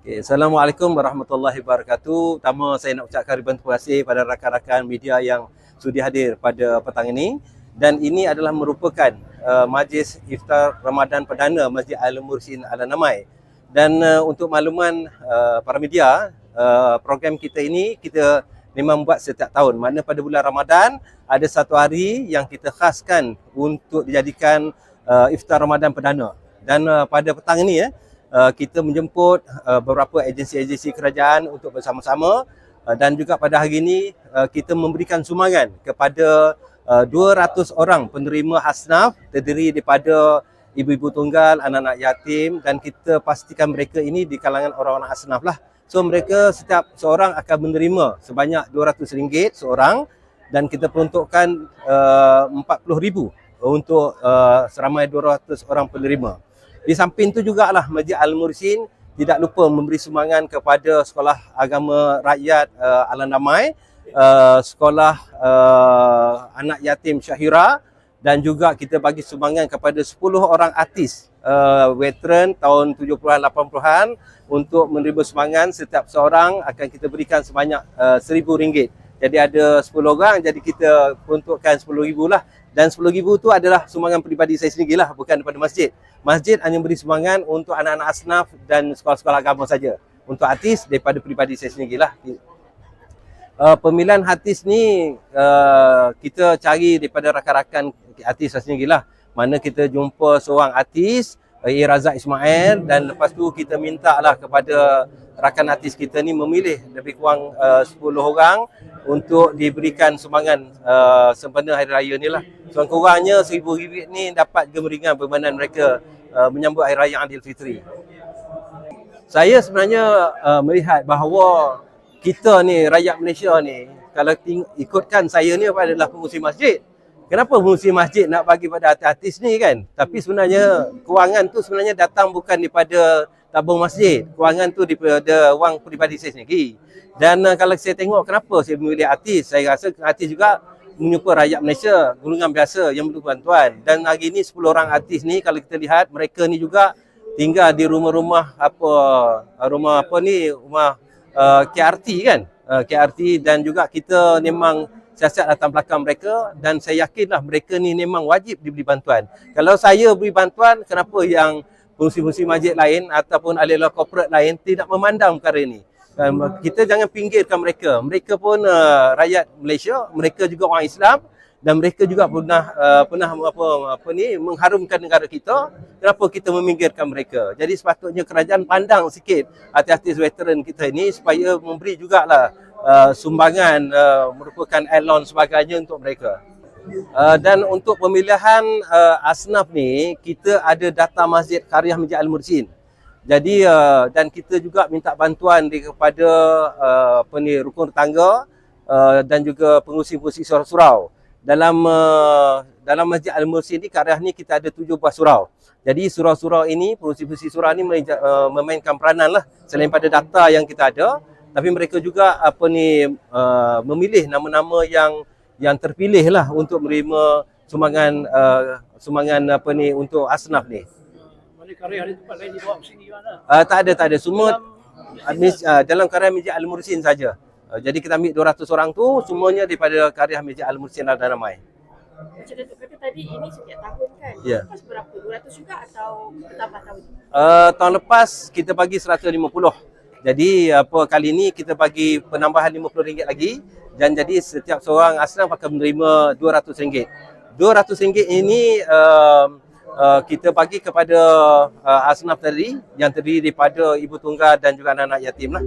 Okay, Assalamualaikum warahmatullahi wabarakatuh. Pertama saya nak ucapkan ribuan terima kasih pada rakan-rakan media yang sudi hadir pada petang ini dan ini adalah merupakan uh, majlis iftar Ramadan perdana Masjid Al-Mursin Al-Namai. Dan uh, untuk makluman uh, para media, uh, program kita ini kita memang buat setiap tahun. Mana pada bulan Ramadan ada satu hari yang kita khaskan untuk dijadikan uh, iftar Ramadan perdana. Dan uh, pada petang ini ya, uh, kita menjemput uh, beberapa agensi-agensi kerajaan untuk bersama-sama uh, dan juga pada hari ini uh, kita memberikan sumbangan kepada uh, 200 orang penerima hasnaf terdiri daripada ibu-ibu tunggal, anak-anak yatim dan kita pastikan mereka ini di kalangan orang-orang hasnaf lah. So mereka setiap seorang akan menerima sebanyak RM200 seorang dan kita peruntukkan uh, RM40,000 untuk uh, seramai 200 orang penerima. Di samping itu jugalah Masjid Al-Mursin tidak lupa memberi sumbangan kepada Sekolah Agama Rakyat uh, Alandamai, uh, Sekolah uh, Anak Yatim Syahira dan juga kita bagi sumbangan kepada 10 orang artis uh, veteran tahun 70-an 80-an untuk menerima sumbangan setiap seorang akan kita berikan sebanyak uh, RM1000. Jadi ada 10 orang jadi kita peruntukkan RM10,000 lah dan RM10,000 tu adalah sumbangan peribadi saya sendiri lah bukan daripada masjid. Masjid hanya beri sumbangan untuk anak-anak asnaf dan sekolah-sekolah agama saja. Untuk artis daripada peribadi saya sendiri lah. Uh, pemilihan artis ni uh, kita cari daripada rakan-rakan artis saya sendiri lah. Mana kita jumpa seorang artis, uh, A. Razak Ismail dan lepas tu kita minta lah kepada rakan artis kita ni memilih lebih kurang uh, 10 orang untuk diberikan sumbangan uh, sempena Hari Raya ni lah. So kurangnya RM1,000 ni dapat gemeringan perbanan mereka uh, menyambut Hari Raya Aidilfitri. Saya sebenarnya uh, melihat bahawa kita ni rakyat Malaysia ni kalau ting- ikutkan saya ni adalah pengurusi masjid. Kenapa pengurusi masjid nak bagi pada artis ni kan? Tapi sebenarnya kewangan tu sebenarnya datang bukan daripada tabung masjid. Kewangan tu daripada wang peribadi saya sendiri. Dan uh, kalau saya tengok kenapa saya memilih artis, saya rasa artis juga menyupport rakyat Malaysia, golongan biasa yang perlu bantuan. Dan hari ni 10 orang artis ni kalau kita lihat mereka ni juga tinggal di rumah-rumah apa rumah apa ni rumah uh, KRT kan uh, KRT dan juga kita memang siasat datang belakang mereka dan saya yakinlah mereka ni memang wajib diberi bantuan. Kalau saya beri bantuan, kenapa yang fungsi-fungsi masjid lain ataupun ahli-ahli korporat lain tidak memandang perkara ini? Um, kita jangan pinggirkan mereka. Mereka pun uh, rakyat Malaysia, mereka juga orang Islam dan mereka juga pernah uh, pernah apa apa ni mengharumkan negara kita kenapa kita meminggirkan mereka jadi sepatutnya kerajaan pandang sikit artis-artis veteran kita ini supaya memberi jugalah uh, sumbangan uh, merupakan add-on sebagainya untuk mereka uh, dan untuk pemilihan uh, asnaf ni kita ada data masjid Karyah Masjid Al-Mursin. Jadi uh, dan kita juga minta bantuan kepada uh, apa ni rukun tetangga uh, dan juga pengurusi-pengurusi surau-surau dalam uh, dalam Masjid Al-Mursi ni Karyah ni kita ada tujuh buah surau. Jadi surau-surau ini, pengurusi-pengurusi surau ni uh, memainkan peranan lah selain pada data yang kita ada, tapi mereka juga apa ni uh, memilih nama-nama yang yang terpilih lah untuk menerima sumbangan uh, sumbangan apa ni untuk asnaf ni. Mana karya ada tempat lain dibawa ke sini mana? Uh, tak ada tak ada semua dalam, uh, dalam karya Masjid Al-Mursin saja. Uh, jadi kita ambil 200 orang tu semuanya daripada karya Masjid Al-Mursin Al-Danamai. Macam Datuk kata tadi ini setiap tahun kan? Ya. Lepas berapa? 200 juga atau bertambah tahun? Uh, tahun lepas kita bagi 150. Jadi apa kali ni kita bagi penambahan RM50 lagi dan jadi setiap seorang asnaf akan menerima RM200. RM200 ini uh, uh, kita bagi kepada uh, asnaf tadi yang terdiri daripada ibu tunggal dan juga anak-anak yatim lah.